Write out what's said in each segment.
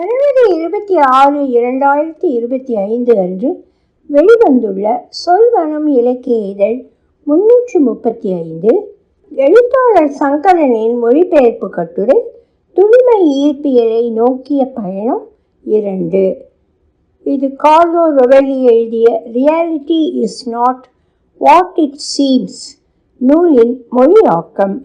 ஜனவரி இருபத்தி ஆறு இரண்டாயிரத்தி இருபத்தி ஐந்து அன்று வெளிவந்துள்ள சொல்வனம் இலக்கிய இதழ் முன்னூற்றி முப்பத்தி ஐந்து எழுத்தாளர் சங்கரனின் மொழிபெயர்ப்பு கட்டுரை துணிமை ஈர்ப்பியலை நோக்கிய பயணம் இரண்டு. இது கார்லோ ரொவெல்லி எழுதிய reality is not what it seems நூலின் மொழியாக்கம்.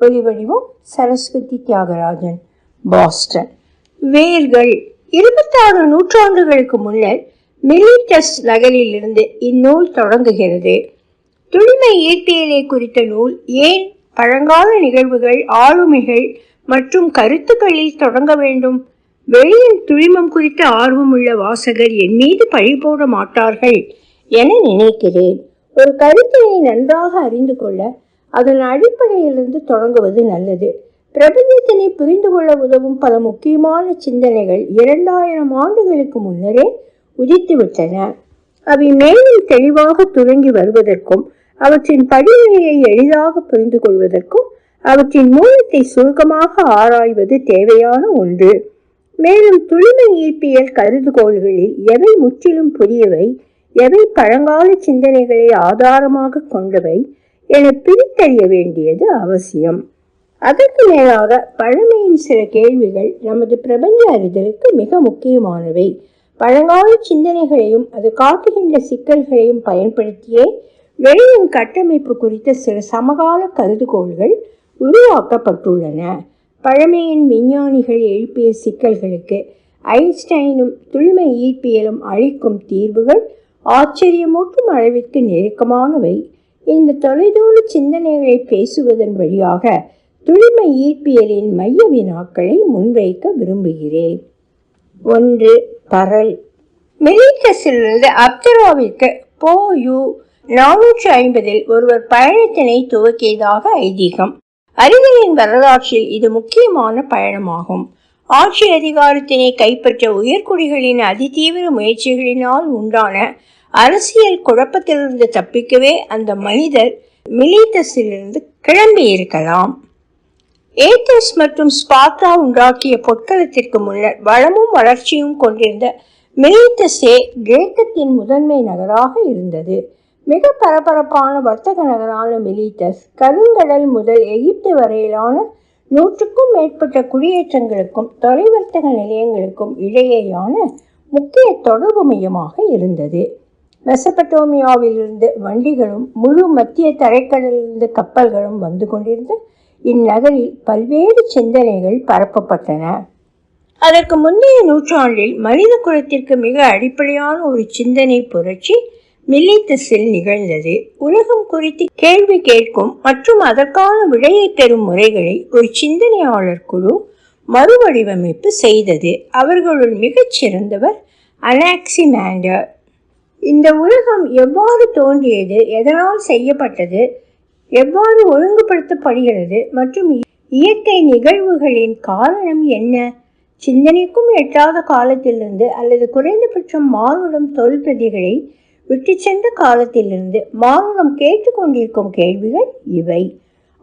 ஒளிவடிவம் சரஸ்வதி தியாகராஜன் பாஸ்டன். வேர்கள் இருபத்தாறு நூற்றாண்டுகளுக்கு முன்னர் மிலிட்டஸ் நகரிலிருந்து இந்நூல் தொடங்குகிறது. துளிமை இயற்பியலை குறித்த நூல் ஏன் பழங்கால நிகழ்வுகள் ஆளுமைகள் மற்றும் கருத்துக்களில் தொடங்க வேண்டும்? வெளியின் துளிமம் குறித்த ஆர்வமுள்ள வாசகர் என் மீது பழி போட மாட்டார்கள் என நினைக்கிறேன். ஒரு கருத்தினை நன்றாக அறிந்து கொள்ள அதன் அடிப்படையிலிருந்து தொடங்குவது நல்லது. பிரபஞ்சத்தினை புரிந்து கொள்ள உதவும் பல முக்கியமான சிந்தனைகள் இரண்டாயிரம் ஆண்டுகளுக்கு முன்னரே உதித்துவிட்டன அவை மேலும் தெளிவாக துவங்கி வருவதற்கும் அவற்றின் படிநிலையை எளிதாக புரிந்து கொள்வதற்கும் அவற்றின் மூலத்தை சுருக்கமாக ஆராய்வது தேவையான ஒன்று. மேலும் துளிமை ஈர்ப்பியல் கருதுகோள்களில் எவை முற்றிலும் புதியவை எவை பழங்கால சிந்தனைகளை ஆதாரமாக கொண்டவை என பிரித்தறிய வேண்டியது அவசியம். அதற்கு மேலாக பழமையின் சில கேள்விகள் நமது பிரபஞ்ச அறிதலுக்கு மிக முக்கியமானவை. பழங்கால சிந்தனைகளையும் அது காட்டுகின்ற சிக்கல்களையும் பயன்படுத்தியே வெளியின் கட்டமைப்பு குறித்த சில சமகால கருதுகோள்கள் உருவாக்கப்பட்டுள்ளன. பழமையின் விஞ்ஞானிகள் எழுப்பிய சிக்கல்களுக்கு ஐன்ஸ்டைனும் துளிமை ஈர்ப்பியலும் அளிக்கும் தீர்வுகள் ஆச்சரியமூட்டும் அளவிற்கு நெருக்கமானவை. இந்த தொலைதூர சிந்தனைகளை பேசுவதன் வழியாக துளிமை ஈர்ப்பியலின் மைய வினாக்களை முன்வைக்க விரும்புகிறேன். ஒன்று பரல் மிலிட்டஸிலிருந்து அப்தராவிற்கு போ யு நானூற்றி ஐம்பதில் ஒருவர் பயணத்தினை துவக்கியதாக ஐதீகம். அறிவியலின் வரலாற்றில் இது முக்கியமான பயணமாகும். ஆட்சி அதிகாரத்தினை கைப்பற்ற உயர்குடிகளின் அதிதீவிர முயற்சிகளினால் உண்டான அரசியல் குழப்பத்திலிருந்து தப்பிக்கவே அந்த மனிதர் மிலிட்டஸிலிருந்து கிளம்பியிருக்கலாம். ஏத்தஸ் மற்றும் ஸ்பார்ட்டா உண்டாக்கிய பொற்களத்திற்கு முன்னர் வளமும் வளர்ச்சியும் கொண்டிருந்த மிலிட்டஸே கிரேக்கத்தின் முதன்மை நகராக இருந்தது. மிக பரபரப்பான வர்த்தக நகரான மிலிட்டஸ் கருங்கடல் முதல் எகிப்து வரையிலான நூற்றுக்கும் மேற்பட்ட குடியேற்றங்களுக்கும் தொலைவர்த்தக நிலையங்களுக்கும் இடையேயான முக்கிய தொடர்பு மையமாக இருந்தது. மெசபட்டோமியாவிலிருந்து வண்டிகளும் முழு மத்திய தரைக்கடலிலிருந்து கப்பல்களும் வந்து கொண்டிருந்த இந்நகரில் பல்வேறு சிந்தனைகள் பரப்பப்பட்டன. அதற்கு முந்தைய நூற்றாண்டில் மனித குலத்திற்கு மிக அடிப்படையான ஒரு சிந்தனை புரட்சி மில்லித்தஸில் நிகழ்ந்தது. உலகம் குறித்து கேள்வி கேட்கும் மற்றும் அதற்கான விடையை பெறும் முறைகளை ஒரு சிந்தனையாளர் குழு மறுவடிவமைப்பு செய்தது. அவர்களுள் மிகச் சிறந்தவர் அனாக்சிமேண்டர். இந்த உலகம் எவ்வாறு தோன்றியது எதனால் செய்யப்பட்டது எவ்வாறு ஒழுங்குபடுத்தப்படுகிறது மற்றும் இயற்கை நிகழ்வுகளின் காரணம் என்ன? சிந்தனைக்கும் எட்டாத காலத்திலிருந்து அல்லது குறைந்தபட்சம் மானுடம் தொல்பிரதிகளை விட்டு சென்ற காலத்திலிருந்து மானுடம் கேட்டுக்கொண்டிருக்கும் கேள்விகள் இவை.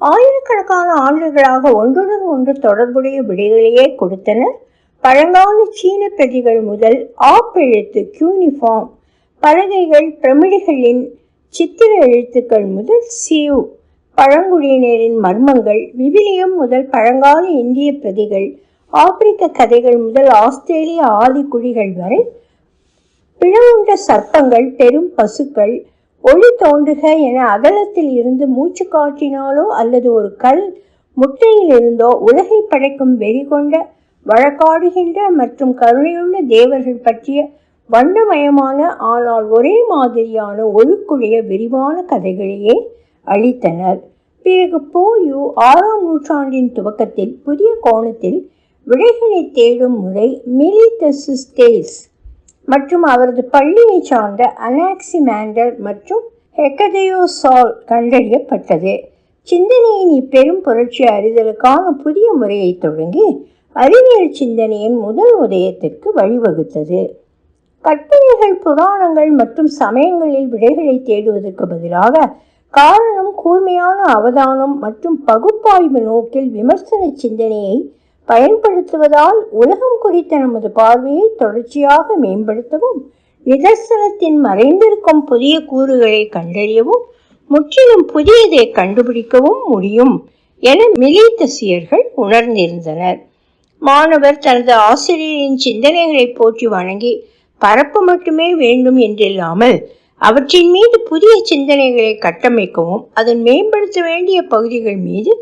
ஆயிரக்கணக்கான ஆண்டுகளாக ஒன்றுடன் ஒன்று தொடர்புடைய விடைகளையே கொடுத்தனர். பழங்கால சீன பிரதிகள் முதல் ஆப்பெழுத்து கியூனிஃபார்ம் பலகைகள் பிரமிடுகளின் சித்திர எழுத்துக்கள் முதல் சியூ பழங்குடியினரின் மர்மங்கள் விவிலியம் முதல் பழங்கால இந்திய பிரதிகள் ஆப்பிரிக்க கதைகள் முதல் ஆஸ்திரேலிய ஆதிக்குழிகள் வரை பிளவுண்ட சர்ப்பங்கள் பெரும் பசுக்கள் ஒளி தோன்றுக என அகலத்தில் இருந்து மூச்சு காற்றினாலோ அல்லது ஒரு கல் முட்டையில் இருந்தோ உலகை படைக்கும் வெறி கொண்ட வழக்காடுகின்ற மற்றும் கருணையுள்ள தேவர்கள் பற்றிய வண்ணமயமான ஆனால் ஒரே மாதிரியான ஒழுக்குடைய விரிவான கதைகளையே அளித்தனர். பிறகு போயு ஆறாம் நூற்றாண்டின் துவக்கத்தில் புதிய கோணத்தில் விடைகளை தேடும் முறை மிலிதசிஸ்டேல்ஸ் மற்றும் அவரது பள்ளியை சார்ந்த அனாக்சிமாண்டர் மற்றும் ஹெக்கதையோசால் கண்டறியப்பட்டது. சிந்தனையின் இப்பெரும் புரட்சி அறிதலுக்கான புதிய முறையை தொடங்கி அறிவியல் சிந்தனையின் முதல் உதயத்திற்கு வழிவகுத்தது. கற்பனைகள் புராணங்கள் மற்றும் சமயங்களில் விடைகளை தேடுவதற்கு பதிலாக காரணம் கூர்மையான அவதானம் மற்றும் பகுப்பாய்வு நோக்கில் விமர்சன சிந்தனையை பயன்படுத்துவதால் உலகம் குறித்த நமது பார்வையை தொடர்ச்சியாக மேம்படுத்தவும் நிதர்சனத்தின் மறைந்திருக்கும் புதிய கூறுகளை கண்டறியவும் முற்றிலும் புதியதை கண்டுபிடிக்கவும் முடியும் என மிலித்தசியர்கள் உணர்ந்திருந்தனர். மாணவர் தனது ஆசிரியரின் சிந்தனைகளை போற்றி வணங்கி பரப்பு மட்டுமே வேண்டும் என்றில்லாமல் அவற்றின் மீது புதிய சிந்தனைகளை கட்டமைக்கவும் அதன் மேம்படுத்த வேண்டிய பகுதிகள் மீது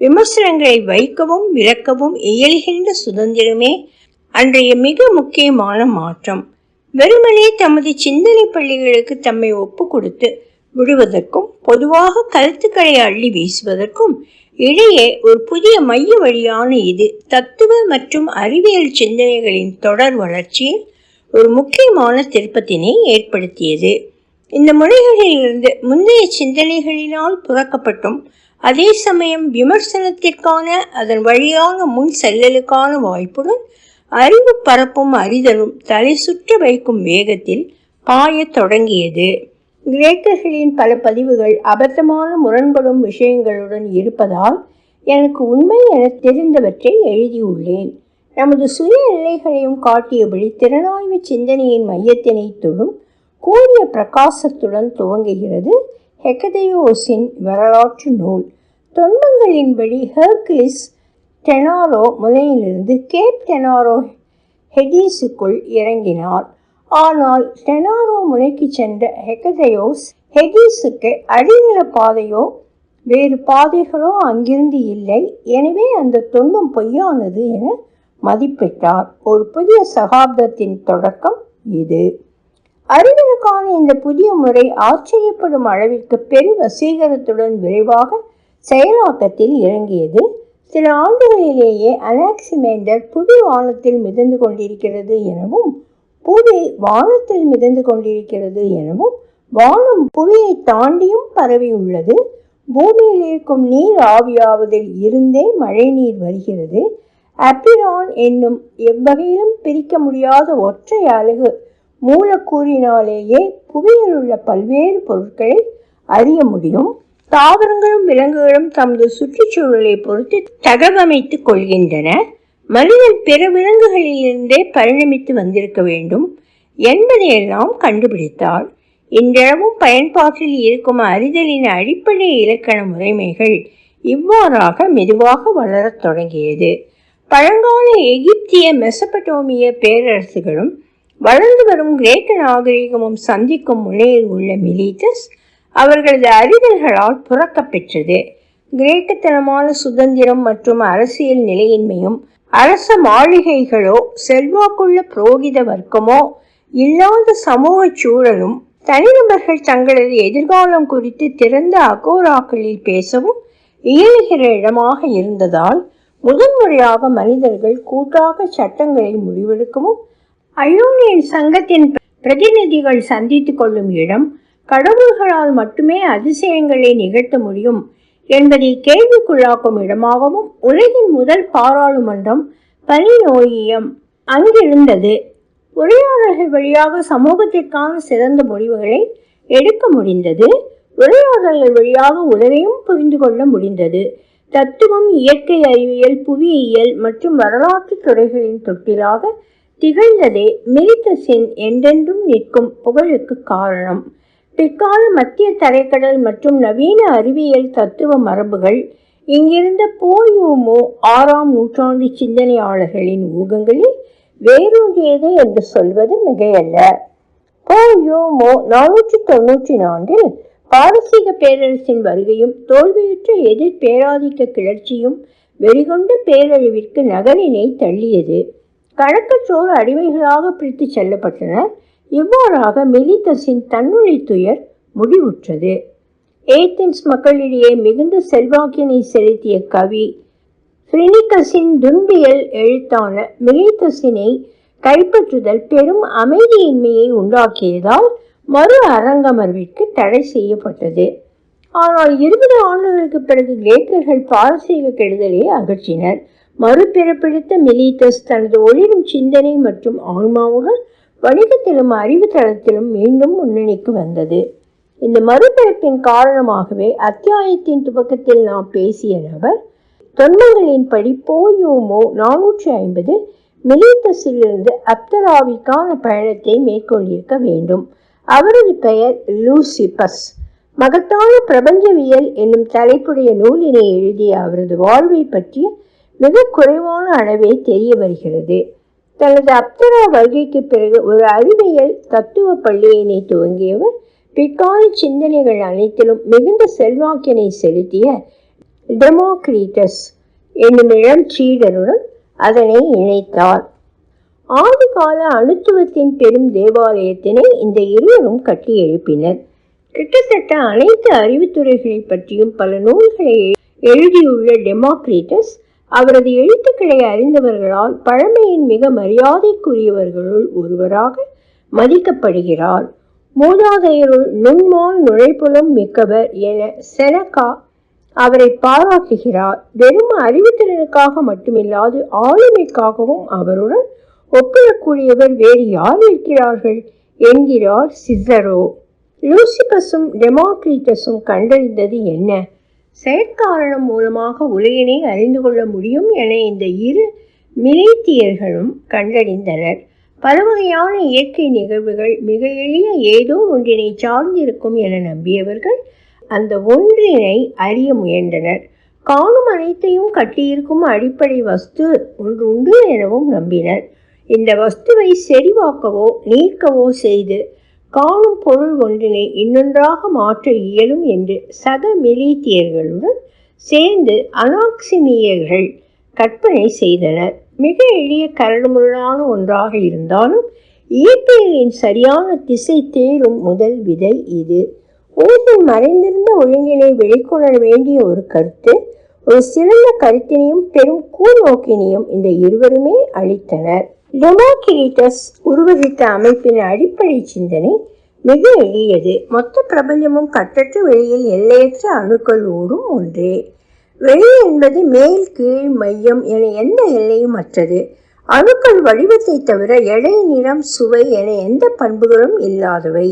விமர்சனங்களை வைக்கவும் விளக்கவும் இயல்கின்ற சுதந்திரமே அன்றைய மிக முக்கியமான மாற்றம். வெறுமனே தமது சிந்தனை பள்ளிகளுக்கு தம்மை ஒப்பு கொடுத்து விடுவதற்கும் பொதுவாக கருத்துக்களை அள்ளி வீசுவதற்கும் இடையே ஒரு புதிய மைய வழியான இது தத்துவ மற்றும் அறிவியல் சிந்தனைகளின் தொடர் வளர்ச்சியில் ஒரு முக்கியமான திருப்பத்தினை ஏற்படுத்தியது. இந்த முறைகளிலிருந்து முந்தைய சிந்தனைகளினால் புறக்கப்பட்டும் அதே சமயம் விமர்சனத்திற்கான அதன் வழியான முன் செல்லலுக்கான வாய்ப்புடன் அறிவு பரப்பும் அறிதலும் தலை சுற்ற வைக்கும் வேகத்தில் பாயத் தொடங்கியது. கிரேக்கர்களின் பல பதிவுகள் அபத்தமான முரண்படும் விஷயங்களுடன் இருப்பதால் எனக்கு உண்மை என தெரிந்தவற்றை எழுதியுள்ளேன். நமது சுய எல்லைகளையும் காட்டியபடி திறனாய்வு சிந்தனையின் மையத்தினை தொடும் கூடிய பிரகாசத்துடன் துவங்குகிறது ஹெக்கதையோஸின் வரலாற்று நூல். தொன்மங்களின்படி ஹெர்கிலிஸ் டெனாரோ முனையிலிருந்து கேப் டெனாரோ ஹெடீஸுக்குள் இறங்கினார். ஆனால் டெனாரோ முனைக்கு சென்ற ஹெக்கதையோஸ் ஹெடீஸுக்கு அடிநில பாதையோ வேறு பாதைகளோ அங்கிருந்து இல்லை. எனவே அந்த தொன்மம் பொய்யானது என மதிப்பிட்டார் ஒரு புதிய சகாப்தத்தின் தொடக்கம் இது. அறிவிற்கான இந்த புதிய முறை ஆச்சரியப்படும் அளவிற்கு பெரும் வசீகரத்துடன் விரைவாக செயலாக்கத்தில் இறங்கியது. சில ஆண்டுகளிலேயே அலாக்சிமேண்டர் புது வானத்தில் மிதந்து கொண்டிருக்கிறது எனவும் புவி வானத்தில் மிதந்து கொண்டிருக்கிறது எனவும் வானம் புவியை தாண்டியும் பரவி உள்ளது. பூமியில் இருக்கும் நீர் ஆவியாவதில் இருந்தே மழை நீர் வருகிறது. அப்பிரான் என்னும் எவ்வகையிலும் பிரிக்க முடியாத ஒற்றை அலகு மூலக்கூறினாலேயே புவியில் உள்ள பல்வேறு பொருட்களை அறிய முடியும். தாவரங்களும் விலங்குகளும் தமது சுற்றுச்சூழலை பொறுத்து தகவமைத்துக் கொள்கின்றன. மனிதன் பிற விலங்குகளிலிருந்தே பரிணமித்து வந்திருக்க வேண்டும் என்பதையெல்லாம் கண்டுபிடித்தார் இன்றளவும் பயன்பாட்டில் இருக்கும் அறிதலின் அடிப்படை இலக்கண முறைமைகள் இவ்வாறாக மெதுவாக வளரத் தொடங்கியது. பழங்கால எகிப்திய மெசபடோமிய பேரரசுகளும் வளர்ந்து வரும் கிரேக்க நாகரிகமும் சந்திக்கும் முனையில் உள்ள மிலிட்டஸ் அவர்களது அறிதல்களால் புறக்கப் பெற்றது கிரேக்கத்தனமான சுதந்திரம் மற்றும் அரசியல் நிலையின்மையும் அரச மாளிகைகளோ செல்வாக்குள்ள புரோகித வர்க்கமோ இல்லாத சமூக சூழலும் தனிநபர்கள் தங்களது எதிர்காலம் குறித்து திறந்த அகோராக்களில் பேசவும் இயலுகிற இடமாக இருந்ததால் முதன்முறையாக மனிதர்கள் கூட்டாக சட்டங்களை முடிவெடுக்கவும் அயோனியன் சங்கத்தின் பிரதிநிதிகள் சந்தித்துக் கொள்ளும் இடம் கடவுள்களால் மட்டுமே அதிசயங்களை நிகழ்த்த முடியும் என்பதை கேள்விக்குள்ளாக்கும் இடமாகவும் உலகின் முதல் பாராளுமன்றம் பனிநோயியம் அங்கிருந்தது. உரையாடல்கள் வழியாக சமூகத்திற்கான சிறந்த முடிவுகளை எடுக்க முடிந்தது. உரையாடல்கள் வழியாக உலகையும் புரிந்து கொள்ள முடிந்தது. தத்துவம் இயற்கை அறிவியல் புவியியல் மற்றும் வரலாற்று துறைகளின் தொட்டிலாக திகழ்ந்ததே மிலித்தஸின் என்றென்றும் நிற்கும் புகழுக்கு காரணம். பிற்கால மத்திய தரைக்கடல் மற்றும் நவீன அறிவியல் தத்துவ மரபுகள் இங்கிருந்த போயூமோ ஆறாம் நூற்றாண்டு சிந்தனையாளர்களின் ஊகங்களில் வேரூன்றியது என்று சொல்வது மிகையல்ல. போயூமோ நானூற்றி தொன்னூற்றி நான்கில் பாரசீக பேரரசின் வருகையும் தோல்வியுற்ற எதிர் பேராதிக்க கிளர்ச்சியும் வெறிகொண்ட பேரழிவிற்கு நகரினை தள்ளியது. கணக்கற்றோர் அடிமைகளாக பிரித்து செல்லப்பட்டனர் இவ்வாறாக மிலித்தஸின் தன்னுழி துயர் முடிவுற்றது. ஏத்தன்ஸ் மக்களிடையே மிகுந்த செல்வாக்கினை செலுத்திய கவி பிரினிகஸின் துன்பியல் எழுத்தான மிலித்தஸினை கைப்பற்றுதல் பெரும் அமைதியின்மையை உண்டாக்கியதால் மறு அரங்கமர்விற்கு தடை செய்யப்பட்டது. ஆனால் இருபது ஆண்டுகளுக்கு பிறகு கிரேக்கர்கள் பாரசீக கெடுதலை அகற்றினர். மறுபிறப்பிடித்த மிலிட்டஸ் தனது ஒளிரும் சிந்தனை மற்றும் ஆன்மாவுடன் வணிகத்திலும் அறிவு தளத்திலும் மீண்டும் முன்னணிக்கு வந்தது. இந்த மறுபிறப்பின் காரணமாகவே அத்தியாயத்தின் துவக்கத்தில் நாம் பேசிய நபர் தொன்மங்களின் படி போயோமோ நானூற்றி ஐம்பது மிலிட்டஸிலிருந்து அப்தராவிக்கான பயணத்தை மேற்கொண்டிருக்க வேண்டும். அவரது பெயர் லூசிபஸ். மகத்தான பிரபஞ்சவியல் என்னும் தலைப்புடைய நூலினை எழுதிய அவரது வாழ்வை பற்றிய மிக குறைவான அளவே தெரிய வருகிறது. தனது அப்தரா வருகைக்கு பிறகு ஒரு அறிவியல் தத்துவ பள்ளியினை துவங்கியவர் பிற்கால சிந்தனைகள் அனைத்திலும் மிகுந்த செல்வாக்கினை செலுத்திய டெமோக்ரீட்டஸ் என்னும் இளம் சீடருடன் அதனை இணைத்தார். ஆதிகால அணுத்துவத்தின் பெரும் தேவாலயத்தினை இந்த இருவரும் கட்டி எழுப்பினர். கிட்டத்தட்ட அனைத்து அறிவுத்துறைகளை பற்றியும் பல நூல்களை எழுதியுள்ள டெமோக்ரீட்டஸ் அவரது எழுத்துக்களை அறிந்தவர்களால் பழமையின் மிக மரியாதைக்குரியவர்களுள் ஒருவராக மதிக்கப்படுகிறார். மூதாதையருள் நுண்மால் நுழைப்புலம் மிக்கவர் என செனகா அவரை பாராட்டுகிறார். வெறும் அறிவுத்திறனுக்காக மட்டுமில்லாது ஆளுமைக்காகவும் அவருடன் ஒப்பிடக்கூடியவர் வேறு யார் இருக்கிறார்கள்? என்கிறார் சிசரோ. லூசிபஸும் டெமோக்ரீட்டஸும் கண்டறிந்தது என்ன? செயற்காரணம் மூலமாக உலகினை அறிந்து கொள்ள முடியும் என இந்த இரு மிலேத்தியர்களும் கண்டறிந்தனர். பல வகையான இயற்கை நிகழ்வுகள் மிக எளிய ஏதோ ஒன்றினை சார்ந்திருக்கும் என நம்பியவர்கள் அந்த ஒன்றினை அறிய முயன்றனர். காணும் அனைத்தையும் கட்டியிருக்கும் அடிப்படை வஸ்து ஒன்று உண்டு எனவும் நம்பினர். இந்த வஸ்துவை செறிவாக்கவோ நீக்கவோ செய்து காணும் பொருள் ஒன்றினை இன்னொன்றாக மாற்ற இயலும் என்று சக மிலீத்தியர்களுடன் சேர்ந்து அனாக்சிமியர்கள் கற்பனை செய்தனர். மிக எளிய கரடுமுரடான ஒன்றாக இருந்தாலும் இயற்கையின் சரியான திசை தேரும் முதல் விதை இது. உலகில் மறைந்திருந்த ஒழுங்கினை வெளிக்கொணர வேண்டிய ஒரு கருத்து ஒரு சிறந்த கருத்தினையும் பெரும் கூர்நோக்கினையும் இந்த இருவருமே அளித்தனர். டெமோகிரிட்டஸ் உருவகித்த அமைப்பின் அடிப்படை சிந்தனை மிக எளியது. மொத்த பிரபஞ்சமும் கட்டற்ற வெளியில் எல்லையற்ற அணுக்கள் ஓடும் ஒன்றே. வெளி என்பது மேல் கீழ் மையம் என எந்த எல்லையும் அற்றது. அணுக்கள் வடிவத்தை தவிர எடை நிறம் சுவை என எந்த பண்புகளும் இல்லாதவை.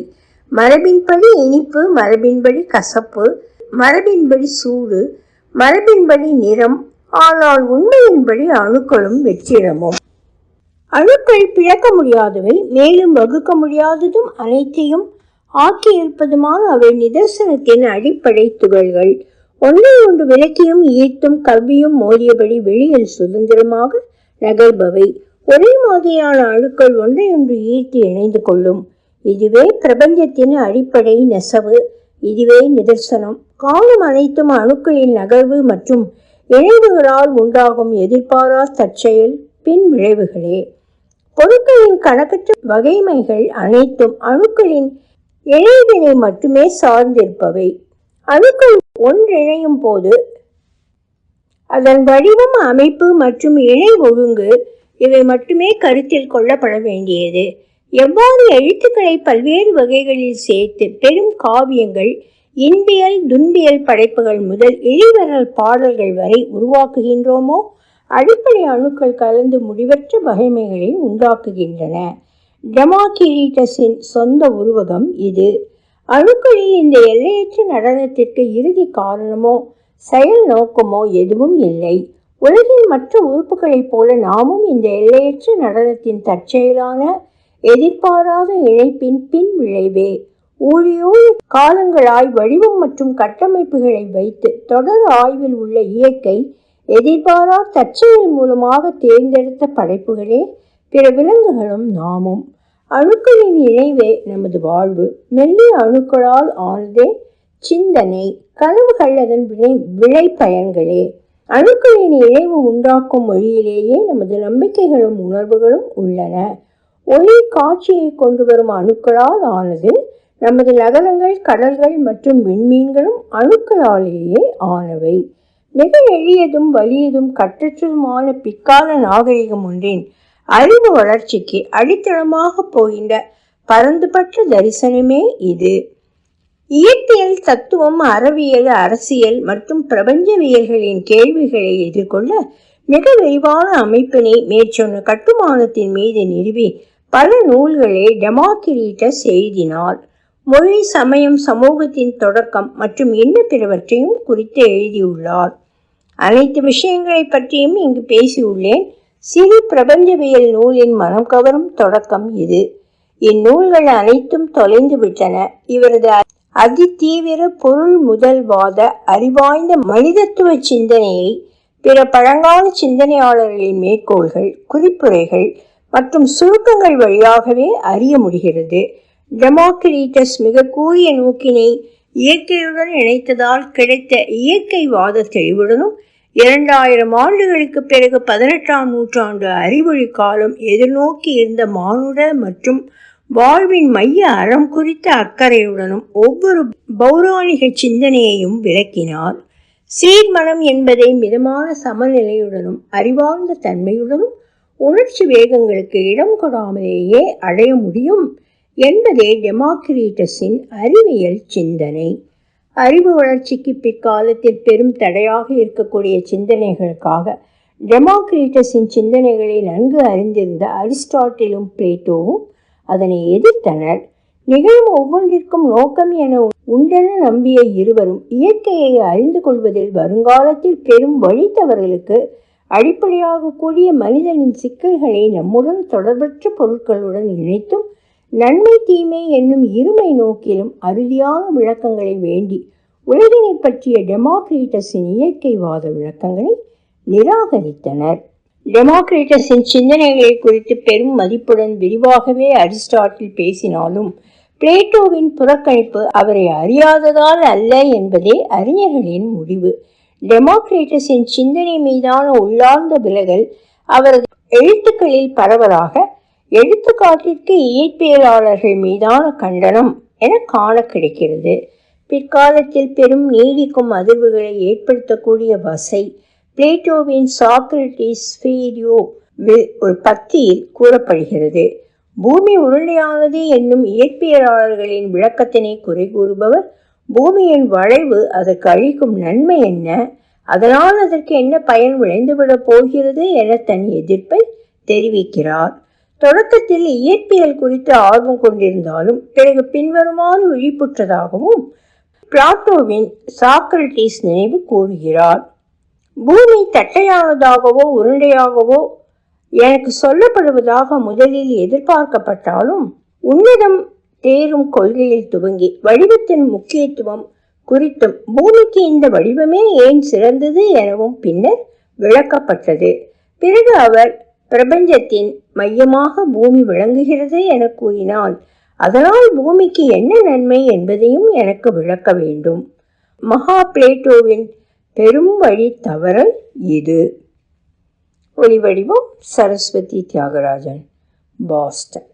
மரபின்படி இனிப்பு மரபின்படி கசப்பு மரபின்படி சூடு மரபின்படி நிறம் ஆனால் உண்மையின்படி அணுக்களும் வெற்றிடமும். அணுக்கள் பிளக்க முடியாதவை மேலும் வகுக்க முடியாததும் அனைத்தையும் ஆக்கியிருப்பதுமான அவை நிதர்சனத்தின் அடிப்படை துகள்கள். ஒன்றை ஒன்று விலக்கியும் ஈர்த்தும் கவ்வியும் மோதியபடி வெளியில் சுதந்திரமாக நகர்பவை. ஒரே மாதிரியான அணுக்கள் ஒன்றை ஒன்று ஈர்த்து இணைந்து கொள்ளும். இதுவே பிரபஞ்சத்தின் அடிப்படை நெசவு இதுவே நிதர்சனம். காலம் அனைத்தும் அணுக்களின் நகர்வு மற்றும் இணைவுகளால் உண்டாகும் எதிர்பாரா தற்செயல் பின் விளைவுகளே. பொருட்களின் கணக்கற்ற வகைமைகள் அனைத்தும் அணுக்களின் இணைவினை மட்டுமே சார்ந்திருப்பவை. அணுக்கள் ஒன்றிணையும் போது அதன் வடிவம் அமைப்பு மற்றும் இணை ஒழுங்கு இவை மட்டுமே கருத்தில் கொள்ளப்பட வேண்டியது. எவ்வாறு எழுத்துக்களை பல்வேறு வகைகளில் சேர்த்து பெரும் காவியங்கள் இன்பியல் துன்பியல் படைப்புகள் முதல் இழிவரல் பாடல்கள் வரை உருவாக்குகின்றோமோ அடிப்படை அணுக்கள் கலந்து முடிவற்ற வகைமைகளை உண்டாக்குகின்றன. டெமாகிரீட்டஸின் சொந்த உருவகம் இது. அணுக்களில் இந்த எல்லையற்ற நடனத்திற்கு இறுதி காரணமோ செயல் நோக்கமோ எதுவும் இல்லை. உலகின் மற்ற உறுப்புகளைப் போல நாமும் இந்த எல்லையற்ற நடனத்தின் தற்செயலான எதிர்பாராத இணைப்பின் பின் விளைவே ஊழியோடு காலங்களாய் வடிவம் மற்றும் கட்டமைப்புகளை வைத்து தொடர் ஆய்வில் உள்ள இயற்கை எதிர்பாரா தற்செயல் மூலமாக தேர்ந்தெடுத்த படைப்புகளே பிற விலங்குகளும் நாமும். அணுக்களின் இணைவே நமது வாழ்வு. மெல்லிய அணுக்களால் ஆனதே சிந்தனை கனவுகள் அதன் விளை விளை பயன்களே. அணுக்களின் இணைவு உண்டாக்கும் மொழியிலேயே நமது நம்பிக்கைகளும் உணர்வுகளும் உள்ளன. ஒளி காட்சியை கொண்டு வரும் அணுக்களால் ஆனது நமது நகரங்கள் கடல்கள் மற்றும் விண்மீன்களும் அணுக்களாலேயே ஆனவை. மிக எளியதும் வலியதும் கட்டற்றதுமான பிற்கால நாகரிகம் ஒன்றின். அறிவு வளர்ச்சிக்கு அடித்தளமாக போகின்ற பரந்துபட்ட தரிசனமே இது. இயற்பியல் தத்துவம் அறவியல் அரசியல் மற்றும் பிரபஞ்சவியல்களின் கேள்விகளை எதிர்கொள்ள மிக விரிவான அமைப்பினை மேற்சொன்ன கட்டுமானத்தின் மீது நிறுவி பல நூல்களை டெமாக்கிரீட்டஸ் எழுதினார். மொழி சமயம் சமூகத்தின் தொடக்கம் மற்றும் இன்ன பிறவற்றையும் குறித்து எழுதியுள்ளார். அனைத்து விஷயங்களை பற்றியும் இங்கு பேசியுள்ளேன். சிறு பிரபஞ்சவியல் நூலின் மனம் கவரும் தொடக்கம் இது. இந்நூல்கள் அனைத்தும் தொலைந்து விட்டன இவரது அதிதீவிர பொருள் முதல்வாத அறிவாய்ந்த மனிதத்துவ சிந்தனையை பிற பழங்கால சிந்தனையாளர்களின் மேற்கோள்கள் குறிப்புரைகள் மற்றும் சுருக்கங்கள் வழியாகவே அறிய முடிகிறது. டெமோக்ரீட்டஸ் மிக கூறிய நோக்கினை இயற்கையுடன் இணைத்ததால் கிடைத்த இயற்கைவாத தெளிவுடனும் இரண்டாயிரம் ஆண்டுகளுக்கு பிறகு பதினெட்டாம் நூற்றாண்டு அறிவொளி காலம் எதிர்நோக்கி இருந்த மானுட மற்றும் வாழ்வின் மைய அறம் குறித்த அக்கறையுடனும் ஒவ்வொரு பௌராணிக சிந்தனையையும் விளக்கினார். சீர்மனம் என்பதை மிதமான சமநிலையுடனும் அறிவார்ந்த தன்மையுடனும் உணர்ச்சி வேகங்களுக்கு இடம் கொடாமலேயே அடைய முடியும் என்பதே டெமோக்ரீட்டஸின் அறிவியல் சிந்தனை. அறிவு வளர்ச்சிக்கு பிற்காலத்தில் பெரும் தடையாக இருக்கக்கூடிய சிந்தனைகளுக்காக டெமோக்ரீட்டஸின் சிந்தனைகளை நன்கு அறிந்திருந்த அரிஸ்டாட்டிலும் பிளேட்டோவும் அதனை எதிர்த்தனர். நிகழும் ஒவ்வொன்றிற்கும் நோக்கம் என உண்டென நம்பிய இருவரும் இயற்கையை அறிந்து கொள்வதில் வருங்காலத்தில் பெரும் வழித்தவர்களுக்கு அடிப்படையாக கூடிய மனிதனின் சிக்கல்களை நம்முடன் தொடர்பற்ற பொருட்களுடன் இணைத்தும் நன்மை தீமை என்னும் இருமை நோக்கிலும் அறுதியான விளக்கங்களை வேண்டி உலகினை பற்றிய டெமோக்ரீட்டஸின் இயற்கைவாத விளக்கங்களை நிராகரித்தனர். டெமோக்ரீட்டஸின் சிந்தனைகளை குறித்து பெரும் மதிப்புடன் விரிவாகவே அரிஸ்டாட்டில் பேசினாலும் பிளேட்டோவின் புறக்கணிப்பு அவரை அறியாததால் அல்ல என்பதே அறிஞர்களின் முடிவு. டெமோக்ரேட்டஸின் சிந்தனை மீதான உள்ளார்ந்த விலகல் அவரது எழுத்துக்களில் பரவலாக எடுத்துக்காட்டிற்கு இயற்பியலாளர்கள் மீதான கண்டனம் என காண கிடைக்கிறது. பிற்காலத்தில் பெரும் நீடிக்கும் அதிர்வுகளை ஏற்படுத்தக்கூடிய வசை பிளேட்டோவின் சாக்ரட்டிஸ் ஃபீரியோ ஒரு பத்தியில் கூறப்படுகிறது. பூமி உருளையானது என்னும் இயற்பியலாளர்களின் விளக்கத்தினை குறை கூறுபவர். பூமியின் வளைவு அதற்கு அளிக்கும் நன்மை என்ன? அதனால் அதற்கு என்ன பயன் விளைந்துவிடப் போகிறது என தன் எதிர்ப்பை தெரிவிக்கிறார். தொடக்கத்தில் இயற்பியல் குறித்து ஆர்வம் கொண்டிருந்தாலும் பிறகு பின்வருமாறு விழிப்புற்றதாகவும் பிளாட்டோவின் சாக்ரட்டிஸ் நினைவு கூறுகிறார். பூமி தட்டையானதாகவோ உருண்டையாகவோ எனக்கு சொல்லப்படுவதாக முதலில் எதிர்பார்க்கப்பட்டாலும் உன்னதம் தேரும் கொள்கையில் துவங்கி வடிவத்தின் முக்கியத்துவம் குறித்தும் பூமிக்கு இந்த வடிவமே ஏன் சிறந்தது எனவும் பின்னர் விளக்கப்பட்டது. பிறகு அவர் பிரபஞ்சத்தின் மையமாக பூமி விளங்குகிறது என கூறினால் அதனால் பூமிக்கு என்ன நன்மை என்பதையும் எனக்கு விளக்க வேண்டும். மகா பிளேட்டோவின் பெரும் வழி தவறல் இது. ஒளிவடிவம் சரஸ்வதி தியாகராஜன் பாஸ்டன்.